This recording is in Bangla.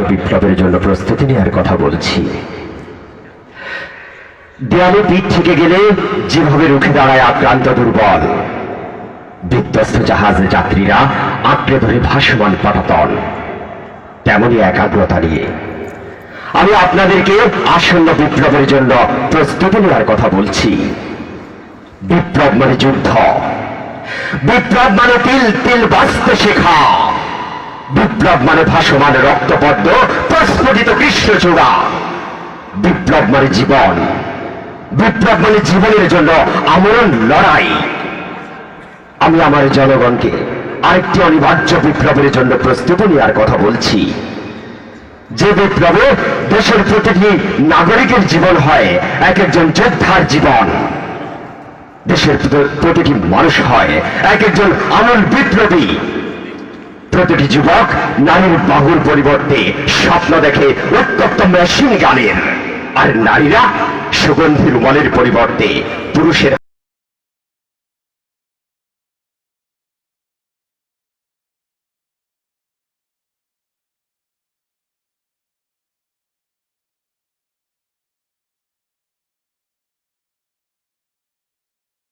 বিপ্লবের জন্য প্রস্তুতি নেওয়ার কথা বলছি। দেয়ালে পিঠ থেকে গেলে যেভাবে রুখে দাঁড়ায় আক্রান্ত দুর্বল, বিধ্বস্ত জাহাজে যাত্রীরা আঁকড়ে ধরে ভাসমান পাটাতন। তেমনই একাগ্রতা নিয়ে। আমি আপনাদেরকে আসন্ন বিপ্লবের জন্য প্রস্তুতি নেওয়ার কথা বলছি। বিপ্লব মানে যুদ্ধ। বিপ্লব মানে তিল তিল বাঁচতে শেখা। বিপ্লব মানে ভাসমান রক্তপদ্ম প্রস্ফুটিত কৃষ্ণচূড়া বিপ্লব মানে জীবন। বিপ্লব মানে জীবনের জন্য আমরণ লড়াই। আমি আমার জনগণকে আরেকটি অনিবার্য বিপ্লবের জন্য প্রস্তুতি নেওয়ার কথা বলছি। যে বিপ্লবে দেশের প্রতিটি নাগরিকের জীবন হয়, এক একজন যোদ্ধার জীবন। দেশের প্রতিটি মানুষ হয়, এক একজন আমল বিপ্লবী। প্রতিটি যুবক নারীর বাহুর পরিবর্তে স্বপ্ন দেখে উত্তপ্ত মেশিন গানের। আর নারীরা সুগন্ধি রুমালের পরিবর্তে পুরুষের